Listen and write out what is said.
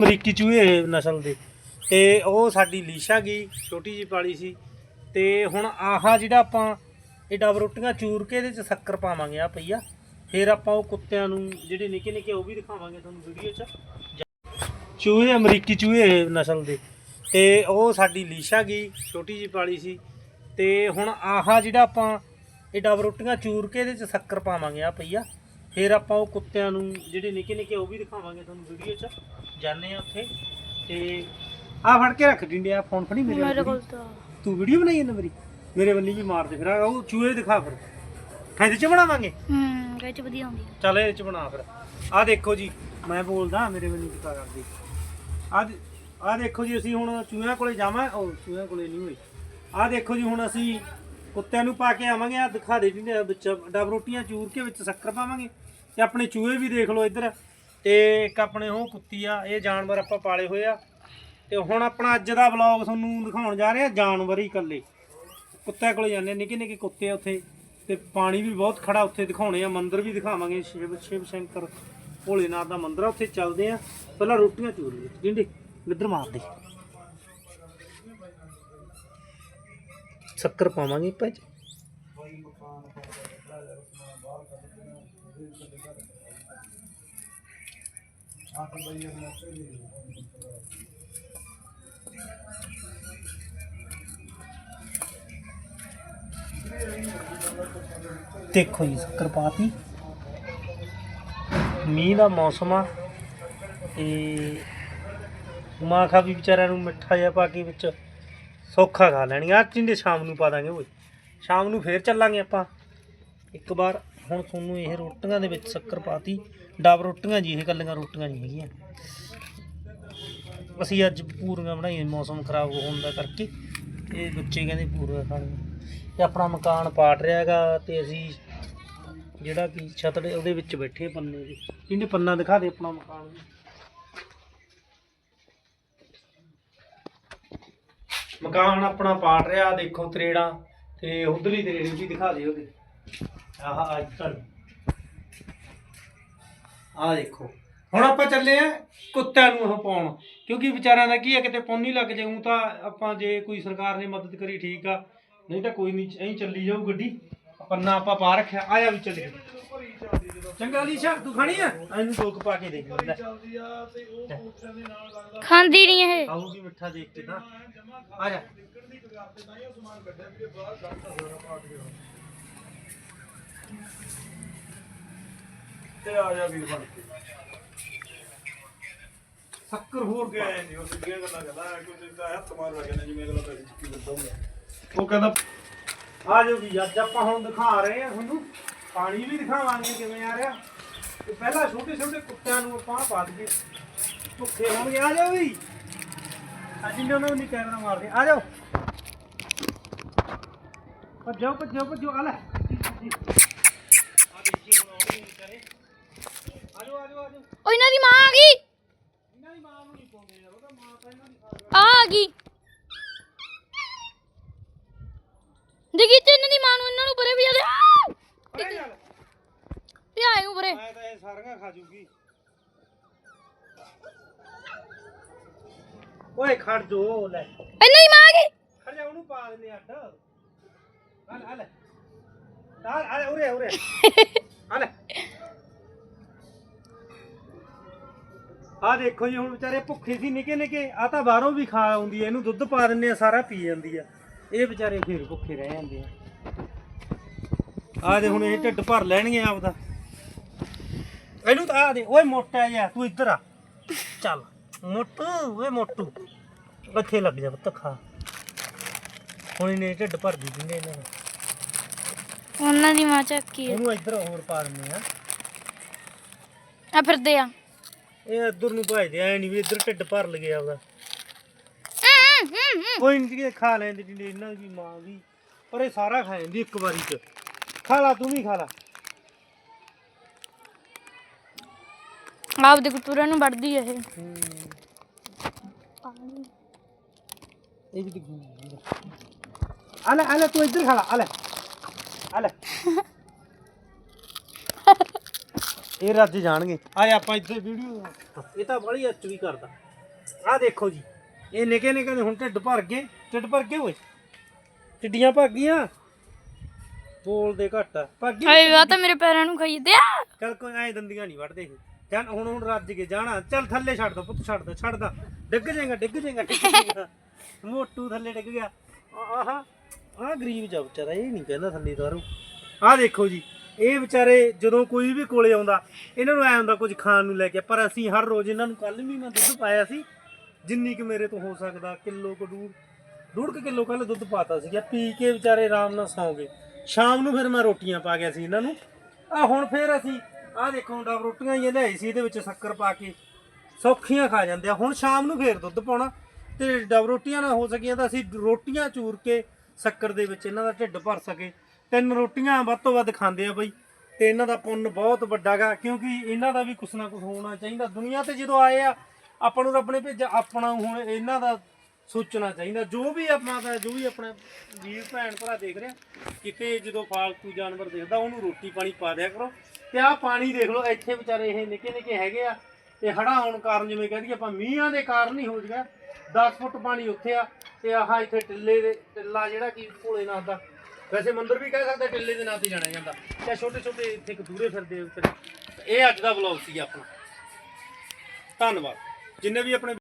ਅਮਰੀਕੀ ਚੂਹੇ ਨਸਲ ਦੇ। ਤੇ ਉਹ ਸਾਡੀ ਲੀਸ਼ਾ ਗਈ, ਛੋਟੀ ਜੀ ਪਾਲੀ ਸੀ। ਤੇ ਹੁਣ ਆਹਾ ਜਿਹੜਾ ਆਪਾਂ ਇਹ ਡਬ ਰੋਟੀਆਂ ਚੂਰ ਕੇ ਇਹਦੇ ਚ ਸ਼ੱਕਰ ਪਾਵਾਂਗੇ ਆ ਪਈਆ। ਫਿਰ ਆਪਾਂ ਉਹ ਕੁੱਤਿਆਂ ਨੂੰ, ਜਿਹੜੇ ਨਿੱਕੇ ਨਿੱਕੇ ਉਹ ਵੀ ਦਿਖਾਵਾਂਗੇ ਤੁਹਾਨੂੰ ਵੀਡੀਓ 'ਚ। ਚੂਹੇ, ਅਮਰੀਕੀ ਚੂਹੇ ਨਸਲ ਦੇ। ਤੇ ਉਹ ਸਾਡੀ ਲੀਸ਼ਾ ਗਈ, ਛੋਟੀ ਜੀ ਪਾਲੀ ਸੀ। ਤੇ ਹੁਣ ਆਹਾ ਜਿਹੜਾ ਆਪਾਂ ਇਹ ਡਬ ਰੋਟੀਆਂ ਚੂਰ ਕੇ ਇਹਦੇ ਚ ਸ਼ੱਕਰ ਪਾਵਾਂਗੇ ਆ ਪਈਆ। ਫਿਰ ਆਪਾਂ ਉਹ ਕੁੱਤਿਆਂ ਨੂੰ, ਜਿਹੜੇ ਨਿੱਕੇ ਨਿੱਕੇ ਉਹ ਵੀ ਦਿਖਾਵਾਂਗੇ ਤੁਹਾਨੂੰ ਵੀਡੀਓ 'ਚ। ਜਾਣੇ ਆ ਉੱਥੇ ਤੇ ਆ ਫੜ ਕੇ ਰੱਖ ਦਿੰਦੇ ਆ ਫੋਨ ਫੜੀ ਮੇਰੇ ਮੇਰੇ ਕੋਲ ਤਾਂ। ਤੂੰ ਵੀਡੀਓ ਬਣਾਈ ਜਾਂਦਾ ਮੇਰੀ? ਮੇਰੇ ਵੱਲੀ ਵੀ ਮਾਰ ਦੇ ਫਿਰ ਆਹ ਉਹ ਚੂਹੇ ਦਿਖਾ ਫਿਰ। ਖਾਂਦੇ ਚ ਬਣਾਵਾਂਗੇ? ਹੂੰ ਵਿੱਚ ਵਧੀਆ ਹੁੰਦੀ ਆ। ਚੱਲ ਇਹ ਚ ਬਣਾ ਫਿਰ। ਆਹ ਦੇਖੋ ਜੀ ਮੈਂ ਬੋਲਦਾ ਮੇਰੇ ਵੱਲੀ ਕਿਤਾ ਕਰਦੀ। ਆਹ ਦੇ- ਆਹ ਦੇਖੋ ਜੀ ਅਸੀਂ ਹੁਣ ਚੂਹਿਆਂ ਕੋਲੇ ਜਾਵਾਂ ਉਹ ਚੂਹਿਆਂ ਕੋਲੇ ਨਹੀਂ ਹੋਈ ਆਹ ਦੇਖੋ ਜੀ ਹੁਣ ਅਸੀਂ ਕੁੱਤਿਆਂ ਨੂੰ ਪਾ ਕੇ ਆਵਾਂਗੇ ਆ ਦਿਖਾ ਦੇ ਜੀ ਵਿੱਚ ਡਬ ਰੋਟੀਆਂ ਚੂਰ ਕੇ ਵਿੱਚ ਸ਼ੱਕਰ ਪਾਵਾਂਗੇ। ਤੇ ਆਪਣੇ ਚੂਹੇ ਵੀ ਦੇਖ ਲਓ ਇੱਧਰ। ਤੇ ਇੱਕ ਆਪਣੇ ਉਹ ਕੁੱਤੀ ਆ ਇਹ ਜਾਨਵਰ ਆਪਾਂ ਪਾਲੇ ਹੋਏ ਆ। ਤੇ ਹੁਣ ਆਪਣਾ ਅੱਜ ਦਾ ਵਲੌਗ ਤੁਹਾਨੂੰ ਦਿਖਾਉਣ ਜਾ ਰਹੇ ਆ ਜਾਨਵਰ ਹੀ ਇਕੱਲੇ। ਕੁੱਤਿਆਂ ਕੋਲ ਜਾਂਦੇ ਆ, ਨਿੱਕੇ ਨਿੱਕੇ ਕੁੱਤੇ ਆ ਉੱਥੇ। ਤੇ ਪਾਣੀ ਵੀ ਬਹੁਤ ਖੜਾ ਉੱਥੇ ਦਿਖਾਉਣੇ ਆ ਮੰਦਿਰ ਵੀ ਦਿਖਾਵਾਂਗੇ ਸ਼ਿਵ ਸ਼ਿਵ ਸ਼ੰਕਰ ਭੋਲੇਨਾਥ ਦਾ ਮੰਦਿਰ ਆ ਉੱਥੇ ਚੱਲਦੇ ਆ। ਪਹਿਲਾਂ ਰੋਟੀਆਂ ਚੂਰ ਲਈ ਜਿੰਦੇ ਇੱਧਰ ਮਾਰ ਦੇ। ਸ਼ੱਕਰ ਪਾਵਾਂਗੇ ਭਾਈ ਦੇਖੋ ਜੀ ਸ਼ੱਕਰ ਮੀਂਹ ਦਾ ਮੌਸਮ ਆ, ਤੇ ਮਾਂ ਖਾ ਵੀ ਵਿਚਾਰਿਆਂ ਨੂੰ ਮਿੱਠਾ ਜਿਹਾ ਪਾ ਕੇ ਵਿੱਚ ਸੌਖਾ ਖਾ ਲੈਣੀ ਆ ਚਿੰਦੇ ਸ਼ਾਮ ਨੂੰ ਪਾ ਦਾਂਗੇ ਓਏ। ਸ਼ਾਮ ਨੂੰ ਫੇਰ ਚੱਲਾਂਗੇ ਆਪਾਂ। ਇੱਕ ਵਾਰ ਹੁਣ ਤੁਹਾਨੂੰ ਇਹ ਰੋਟੀਆਂ ਦੇ ਵਿੱਚ ਸ਼ੱਕਰ ਪਾਤੀ, ਡਬ ਰੋਟੀਆਂ ਜੀ, ਇਹ ਕੱਲੀਆਂ ਰੋਟੀਆਂ ਨਹੀਂ ਹੈਗੀਆਂ। ਅਸੀਂ ਅੱਜ ਪੂਰੀਆਂ ਬਣਾਈਆਂ, ਮੌਸਮ ਖਰਾਬ ਹੋਣ ਦਾ ਕਰਕੇ। ਇਹ ਬੱਚੇ ਕਹਿੰਦੇ ਪੂਰੀਆਂ ਖਾਣੀਆਂ। ਤੇ ਆਪਣਾ ਮਕਾਨ ਪਾਟ ਰਿਹਾ ਹੈਗਾ ਤੇ ਅਸੀਂ ਜਿਹੜਾ ਕਿ ਛੱਤ ਦੇ, ਉਹਦੇ ਵਿੱਚ ਬੈਠੇ ਪੰਨੇ ਦੇ ਇਹਨੇ ਪੰਨਾ ਦਿਖਾ ਦੇ ਆਪਣਾ ਮਕਾਨ ਮਕਾਨ ਆਪਣਾ ਪਾਟ ਰਿਹਾ, ਦੇਖੋ ਤਰੇੜਾ ਤੇ ਉਧਰਲੀ ਤਰੇੜੀ ਵੀ ਦਿਖਾ ਦੇ ਉਹਦੇ। ਆਹ ਅੱਜ ਕੱਲ ਆਹ ਦੇਖੋ। ਹੁਣ ਆਪਾਂ ਚੱਲੇ ਆ ਕੁੱਤਿਆਂ ਨੂੰ ਉਹ ਪਾਉਣ। ਕਿਉਂਕਿ ਵਿਚਾਰਿਆਂ ਦਾ ਕੀ ਹੈ ਕਿਤੇ ਹੀ ਲੱਗ ਜਾਊ ਤਾਂ ਆਪਾਂ ਜੇ ਕੋਈ ਸਰਕਾਰ ਨੇ ਮਦਦ ਕਰੀ ਠੀਕ ਆ। ਨਹੀਂ ਤਾਂ ਕੋਈ ਨਹੀਂ ਐਂ ਚੱਲੀ ਜਾਊ ਗੱਡੀ। ਪੰਨਾ ਆਪਾਂ ਪਾ ਰੱਖਿਆ ਆਇਆ ਵੀ ਚੱਲੇ ਚੰਗਾ ਲੀਸ਼ਾ ਤੂੰ ਖਾਣੀ ਆ? ਇਹਨੂੰ ਟੋਕ ਪਾ ਕੇ ਦੇਖ ਲੈ। ਖਾਂਦੀ ਨਹੀਂ ਇਹ। ਆਊਗੀ ਮਿੱਠਾ ਦੇਖ ਕੇ ਤਾਂ। ਆ ਜਾ। ਤੇ ਆ ਜਾ ਵੀਰ ਬਣ ਕੇ। ਸ਼ੱਕਰ ਹੋਰ ਗਏ ਨਹੀਂ ਉਹ ਸਿੱਧੀਆਂ ਗੱਲਾਂ ਕਰਦਾ ਹੈ ਤਾਂ ਹੱਥ ਮਾਰ ਲੱਗੇ ਨੇ ਜਿਵੇਂ ਅਗਲਾ ਪੈਸੇ ਚੁੱਕੀ ਫਿਰਦਾ ਉਹ ਕਹਿੰਦਾ, ਆ ਜਾਓ ਜੀ, ਅੱਜ ਆਪਾਂ ਹੁਣ ਦਿਖਾ ਰਹੇ ਆ ਤੁਹਾਨੂੰ, ਪਾਣੀ ਵੀ ਦਿਖਾਵਾਂਗੇ ਕਿਵੇਂ ਆ ਰਿਹਾ। ਤੇ ਪਹਿਲਾਂ ਛੋਟੇ ਛੋਟੇ ਕੁੱਤਿਆਂ ਨੂੰ ਆਪਾਂ ਪਾ ਦਈਏ। ਭੁੱਖੇ ਹੋਣਗੇ ਆ ਜਾਓ ਵੀ। ਅੱਜ ਇਹਨਾਂ ਨੂੰ ਨਹੀਂ ਕੈਮਰਾ ਮਾਰਦੇ, ਆ ਜਾਓ। ਭੱਜੋ ਭੱਜੋ ਭੱਜੋ, ਆ ਲੈ। ਆ ਆ ਆ ਆ ਓ ਇਹਨਾਂ ਦੀ ਮਾਂ ਆ ਗਈ। ਇਹਨਾਂ ਦੀ ਮਾਂ ਨੂੰ ਨਹੀਂ ਪਾਉਂਦੇ ਯਾਰ ਉਹਦਾ ਮਾਂ ਤਾਂ ਇਹਨਾਂ ਦੀ ਆ ਆ ਗਈ। ਦੇਖੀ ਤੇ ਇਹਨਾਂ ਦੀ ਮਾਂ ਨੂੰ ਇਹਨਾਂ ਨੂੰ ਪਰੇ ਵੀ ਜਾਂਦੇ ਅਰੇ ਯਾਰ ਪਿਆ ਇਹਨੂੰ ਪਰੇ। ਮੈਂ ਤਾਂ ਇਹ ਸਾਰੀਆਂ ਖਾ ਜੂਗੀ ਓਏ ਖੜ ਜੋ ਲੈ। ਇਹਨਾਂ ਦੀ ਮਾਂ ਆ ਗਈ। ਖੜ ਜਾ ਉਹਨੂੰ ਪਾ ਦਿੰਦੇ ਅੱਡ। ਆ ਲੈ ਆ ਦੇਖੋ ਜੀ ਹੁਣ ਵਿਚਾਰੇ ਭੁੱਖੇ ਸੀ ਨਿੱਕੇ ਨਿੱਕੇ ਆ ਤਾਂ ਬਾਹਰੋਂ ਵੀ ਖਾ ਆਉਂਦੀ ਐ ਇਹਨੂੰ ਦੁੱਧ ਪਾ ਦਿੰਦੇ ਆ ਸਾਰਾ ਪੀ ਜਾਂਦੀ ਆ ਇਹ ਵਿਚਾਰੇ ਫੇਰ ਭੁੱਖੇ ਰਹਿ ਜਾਂਦੇ ਆ ਆ ਦੇ ਹੁਣ ਇਹ ਢਿੱਡ ਭਰ ਲੈਣਗੇ ਆਪਦਾ ਇਹਨੂੰ ਤਾਂ ਆ ਦੇ ਓਏ ਮੋਟਾ ਜਿਹਾ ਤੂੰ ਇੱਧਰ ਆ ਚੱਲ ਮੋਟੂ ਓਏ ਮੋਟੂ ਇੱਥੇ ਲੱਗ ਜਾ ਪੁੱਤ ਖਾ ਹੁਣ ਇਹਨੇ ਢਿੱਡ ਭਰ ਦੀ ਦਿੰਦੇ ਇਹਨਾਂ ਨੂੰ ਉਹਨਾਂ ਦੀ ਮਾਂ ਚੱਕੀ ਹੈ ਉਹਨੂੰ ਇੱਧਰ ਹੋਰ ਪਾ ਦਿੰਦੇ ਆ। ਆ ਫਿਰਦੇ ਆ। ਇਹ ਇੱਧਰ ਨੂੰ ਭਜਦੇ ਐ ਨਹੀਂ ਵੀ ਇੱਧਰ ਢਿੱਡ ਭਰ ਲਗੇ ਆਪਦਾ। ਕੋਈ ਨਹੀਂ ਖਾ ਲੈਂਦੇ ਜਿੰਨੇ ਇਹਨਾਂ ਦੀ ਮਾਂ ਵੀ। ਪਰ ਇਹ ਸਾਰਾ ਖਾ ਜਾਂਦੀ ਇੱਕ ਵਾਰੀ ਚ। ਖਾ ਲਾ ਤੂੰ ਵੀ ਖਾ ਲਾ। ਆਪ ਦੇ ਕੁੱਤੂਰਾਂ ਨੂੰ ਵੜਦੀ ਇਹ। ਇਹ ਵੀ ਦਿਖੂ ਆ ਲੈ ਆ ਲੈ ਤੂੰ ਇੱਧਰ ਖਾ ਲਾ ਆ ਲੈ। ਆ ਲੈ। ਇਹ ਰੱਜ ਜਾਣਗੇ। ਆ ਆਪਾਂ ਇੱਧਰ ਵੀਡੀਓ ਇਹ ਤਾਂ ਬੜੀ ਐਚ ਵੀ ਕਰਦਾ। ਆਹ ਦੇਖੋ ਜੀ ਇਹ ਨਿੱਕੇ ਨਿੱਕੇ ਦੇ ਹੁਣ ਢਿੱਡ ਭਰ ਗਏ। ਢਿੱਡ ਭਰ ਗਏ ਓਏ। ਟਿੱਡੀਆਂ ਭਰ ਗਈਆਂ। ਬੋਲਦੇ ਘੱਟ ਆ। ਭਰ ਗਏ ਹਾਏ ਵਾ ਤਾਂ ਮੇਰੇ ਪੈਰਾਂ ਨੂੰ ਖਾਈ ਦਿਆ। ਚੱਲ ਕੋਈ ਐ ਦੰਦੀਆਂ ਨਹੀਂ ਵੱਢਦੇ ਇਹ। ਚੱਲ ਹੁਣ ਹੁਣ ਰੱਜ ਕੇ ਜਾਣਾ। ਚੱਲ ਥੱਲੇ ਛੱਡ ਦੋ ਪੁੱਤ ਛੱਡ ਦੋ ਛੱਡ ਦਾ। ਡਿੱਗ ਜਾਏਗਾ ਡਿੱਗ ਜਾਏਗਾ ਡਿੱਗ ਜਾਏਗਾ। ਮੋਟੂ ਥੱਲੇ ਡਿੱਗ ਗਿਆ। ਆਹ। ਆਹ ਗਰੀਬ ਜਾ ਵਿਚਾਰਾ, ਇਹ ਨਹੀਂ ਕਹਿੰਦਾ ਥੱਲੇ ਦਾਰੂ ਆਹ ਦੇਖੋ ਜੀ, ਇਹ ਵਿਚਾਰੇ ਜਦੋਂ ਕੋਈ ਵੀ ਕੋਲੇ ਆਉਂਦਾ, ਇਹਨਾਂ ਨੂੰ ਐ ਹੁੰਦਾ ਕੁਝ ਖਾਣ ਨੂੰ ਲੈ ਕੇ, ਪਰ ਅਸੀਂ ਹਰ ਰੋਜ਼ ਇਹਨਾਂ ਨੂੰ ਕੱਲ ਵੀ ਮੈਂ ਦੁੱਧ ਪਾਇਆ ਸੀ, ਜਿੰਨੀ ਕਿ ਮੇਰੇ ਤੋਂ ਹੋ ਸਕਦਾ, ਕਿਲੋ ਕੁ ਡੂਢ ਡੂਢ ਕੁ ਕਿਲੋ ਕੱਲ ਦੁੱਧ ਪਾਤਾ ਸੀਗਾ ਪੀ ਕੇ ਵਿਚਾਰੇ ਆਰਾਮ ਨਾਲ ਸੌਂ ਗਏ। ਸ਼ਾਮ ਨੂੰ ਫਿਰ ਮੈਂ ਰੋਟੀਆਂ ਪਾ ਗਿਆ ਸੀ ਇਹਨਾਂ ਨੂੰ। ਆ ਹੁਣ ਫਿਰ ਅਸੀਂ ਆਹ ਦੇਖੋ ਡਬ ਰੋਟੀਆਂ ਹੀ ਲਿਆਈ ਸੀ, ਇਹਦੇ ਵਿੱਚ ਸ਼ੱਕਰ ਪਾ ਕੇ, ਸੌਖੀਆਂ ਖਾ ਜਾਂਦੇ ਆ। ਹੁਣ ਸ਼ਾਮ ਨੂੰ ਫੇਰ ਦੁੱਧ ਪਾਉਣਾ, ਤੇ ਡਬ ਰੋਟੀਆਂ ਨਾ ਹੋ ਸਕੀਆਂ ਤਾਂ ਅਸੀਂ ਰੋਟੀਆਂ ਚੂਰ ਕੇ ਸ਼ੱਕਰ ਦੇ ਵਿੱਚ ਇਹਨਾਂ ਦਾ ਢਿੱਡ ਭਰ ਸਕੇ। ਤਿੰਨ ਰੋਟੀਆਂ ਵੱਧ ਤੋਂ ਵੱਧ ਖਾਂਦੇ ਆ ਬਈ। ਤੇ ਇਹਨਾਂ ਦਾ ਪੁੰਨ ਬਹੁਤ ਵੱਡਾ ਗਾ, ਕਿਉਂਕਿ ਇਹਨਾਂ ਦਾ ਵੀ ਕੁਛ ਨਾ ਕੁਛ ਹੋਣਾ ਚਾਹੀਦਾ। ਦੁਨੀਆ ਤੇ ਜਦੋਂ ਆਏ ਆ, ਆਪਾਂ ਨੂੰ ਰੱਬ ਨੇ ਭੇਜਿਆ, ਆਪਣਾ ਹੁਣ ਇਹਨਾਂ ਦਾ ਸੋਚਣਾ ਚਾਹੀਦਾ। ਜੋ ਵੀ ਆਪਾਂ ਦਾ, ਜੋ ਵੀ ਆਪਣਾ ਵੀਰ, ਭੈਣ, ਭਰਾ ਦੇਖ ਰਿਹਾ ਕਿਤੇ ਜਦੋਂ ਫਾਲਤੂ ਜਾਨਵਰ ਦੇਖਦਾ, ਉਹਨੂੰ ਰੋਟੀ ਪਾਣੀ ਪਾ ਦਿਆ ਕਰੋ। ਤੇ ਆਹ ਪਾਣੀ ਦੇਖ ਲਓ, ਇੱਥੇ ਵਿਚਾਰੇ ਇਹ ਨਿੱਕੇ ਨਿੱਕੇ ਹੈਗੇ ਆ, ਤੇ ਹੜਾ ਆਉਣ ਕਾਰਨ ਜਿਵੇਂ ਕਹਿੰਦੀ ਆਪਾਂ ਮੀਂਹਾਂ ਦੇ ਕਾਰਨ ਹੀ ਹੋ ਗਿਆ। 10 ਫੁੱਟ ਪਾਣੀ ਉੱਥੇ ਆ ਤੇ ਆਹ ਇੱਥੇ ਟਿੱਲੇ ਦੇ ਟਿੱਲਾ ਜਿਹੜਾ ਕੀ ਭੋਲੇਨਾਥ ਦਾ। ਵੈਸੇ ਮੰਦਿਰ ਵੀ ਕਹਿ ਸਕਦੇ ਟਿੱਲੇ ਦੇ ਨਾਂ ਤੇ ਜਾਣਿਆ ਜਾਂਦਾ। ਤੇ ਛੋਟੇ ਛੋਟੇ ਇੱਥੇ ਕਦੂਰੇ ਫਿਰਦੇ ਆ ਇਹ ਅੱਜ ਦਾ ਵਲੌਗ ਸੀ ਆਪਣਾ। ਧੰਨਵਾਦ। ਜਿੰਨੇ ਵੀ ਆਪਣੇ